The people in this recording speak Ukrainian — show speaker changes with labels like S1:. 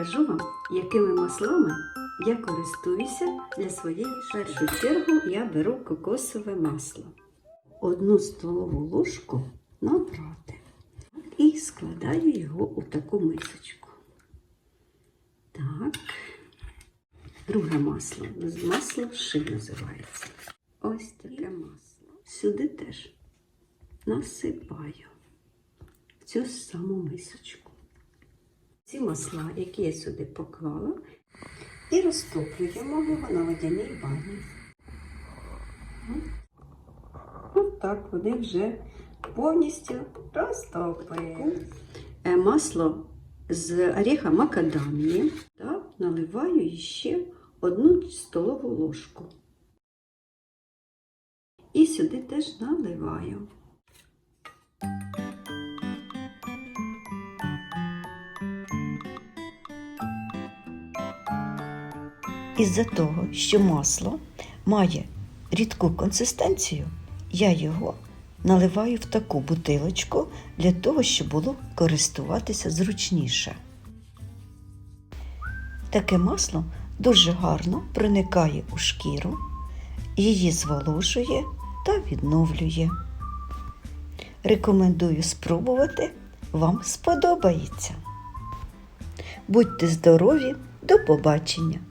S1: покажу вам, якими маслами я користуюся для своєї першу чергу я беру кокосове масло. Одну столову ложку набрати і складаю його у таку мисочку. Так. Друге масло. Масло вши називається. Ось таке масло. Сюди теж насипаю в цю саму мисочку. Ці масла, які я сюди поклала, і розтоплюємо його на водяній бані. Ось так вони вже повністю розтопили. Е, Масло з оріха макадамії. Так, наливаю ще одну столову ложку. І сюди теж наливаю.
S2: Із-за того, що масло має рідку консистенцію, я його наливаю в таку бутилочку для того, щоб було користуватися зручніше. Таке масло дуже гарно проникає у шкіру, її зволожує та відновлює. Рекомендую спробувати, вам сподобається. Будьте здорові, до побачення!